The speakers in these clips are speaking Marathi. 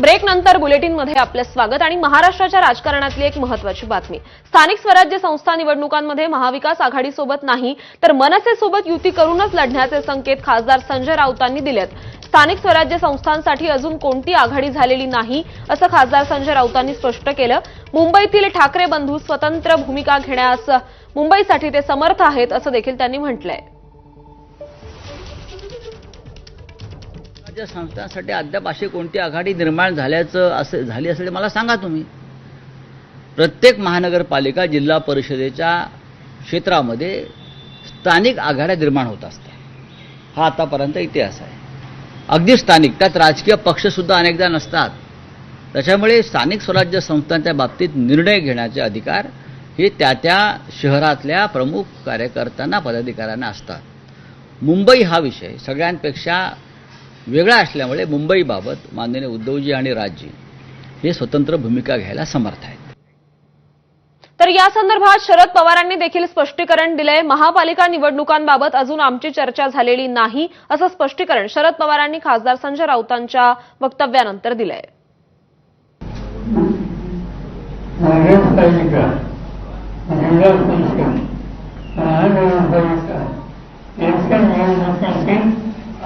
ब्रेक नंतर बुलेटिनमध्ये आपलं स्वागत आणि महाराष्ट्राच्या राजकारणातली एक महत्वाची बातमी. स्थानिक स्वराज्य संस्था निवडणुकांमध्ये महाविकास आघाडीसोबत नाही तर मनसेसोबत युती करूनच लढण्याचे संकेत खासदार संजय राऊतांनी दिलेत. स्थानिक स्वराज्य संस्थांसाठी अजून कोणती आघाडी झालेली नाही असं खासदार संजय राऊतांनी स्पष्ट केलं. मुंबईतील ठाकरे बंधू स्वतंत्र भूमिका घेण्यास मुंबईसाठी ते समर्थ आहेत असं देखील त्यांनी म्हटलंय. राज्य संस्थांसाठी अद्याप अशी कोणती आघाडी निर्माण झाल्याचं असं झाली असेल मला सांगा तुम्ही. प्रत्येक महानगरपालिका जिल्हा परिषदेच्या क्षेत्रामध्ये स्थानिक आघाड्या निर्माण होत असतात. हा आतापर्यंत इतिहास आहे. अगदी स्थानिक त्यात राजकीय पक्षसुद्धा अनेकदा नसतात. त्याच्यामुळे स्थानिक स्वराज्य संस्थांच्या बाबतीत निर्णय घेण्याचे अधिकार हे त्या त्या शहरातल्या प्रमुख कार्यकर्त्यांना पदाधिकाऱ्यांना असतात. मुंबई हा विषय सगळ्यांपेक्षा वेगळा असल्यामुळे मुंबईबाबत माननीय उद्धवजी आणि राजजी हे स्वतंत्र भूमिका घ्यायला समर्थ आहेत. तर या संदर्भात शरद पवारांनी देखील स्पष्टीकरण दिलंय. महापालिका निवडणुकांबाबत अजून आमची चर्चा झालेली नाही असं स्पष्टीकरण शरद पवारांनी खासदार संजय राऊतांच्या वक्तव्यानंतर दिलंय. महानगरपालिका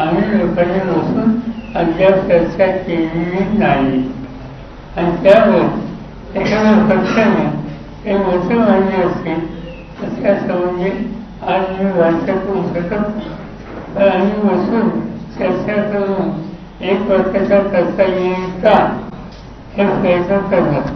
आम्ही लोकांनी बसून अद्याप चर्चा केलेली नाही आणि त्यावर एखाद्या पक्षाने हे मोठे मान्य असतील तर त्या संबंधी आज मी भाषा करू शकत तर आम्ही बसून चर्चा करून एक वर्षाचा करता येईल का हे प्रयत्न करणार